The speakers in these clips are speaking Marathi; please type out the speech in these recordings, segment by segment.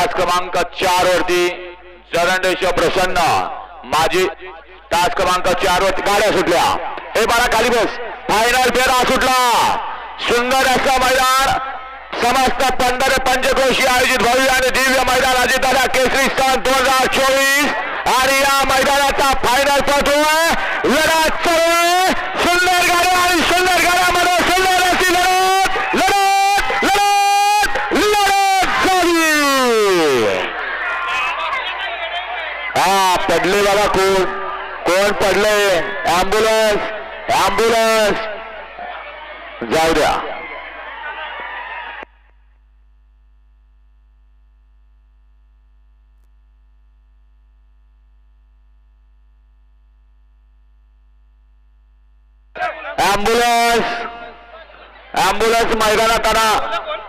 तास क्रमांक चार वरती जरंडेश प्रसन्न. माझी तास क्रमांक चार वरती गाड्या सुटल्या. हे बारा खाली बस. फायनल फेरा सुटला. सुंदर असं मैदान. समस्त पंधरा पंचक्रोशी आयोजित भव्य आणि दिव्य मैदान अजितदादा केसरी स्थान दोन हजार चोवीस. आणि या मैदानाचा फायनल पटू. लढत चालू पडले बाबा कोण? कोण पडले? अँब्युलन्स अँब्युलन्स जाऊ द्या. अँब्युलन्स अँब्युलन्स मैदानात आणा.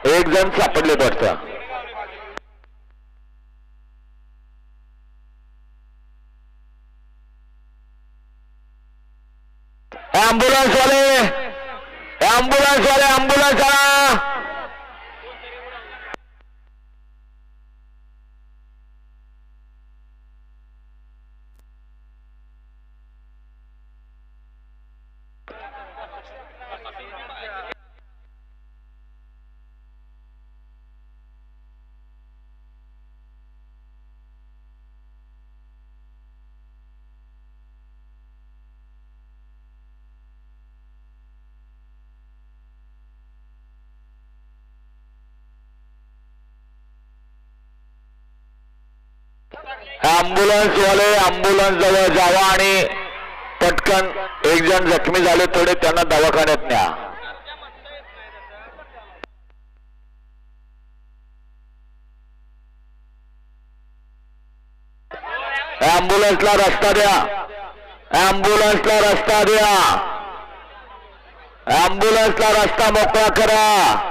एक जण सापडले पडतं अँब्युलन्स वाले अँब्युलन्स आला अँब्युलन्स आणा अँब्युलन्स वाले अँब्युलन्स जवळ जावा आणि पटकन एक जण जखमी झाले थोडे त्यांना दवाखान्यात न्या. अँब्युलन्सला रस्ता द्या. अँब्युलन्सला रस्ता द्या. अँब्युलन्सला रस्ता मोकळा करा.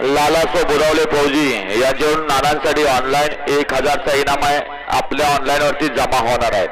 लालासो बुरावले फौजी. यांच्याकडून नानांसाठी ऑनलाईन एक हजारचा इनाम आहे. आपल्या ऑनलाईनवरती जमा होणार आहे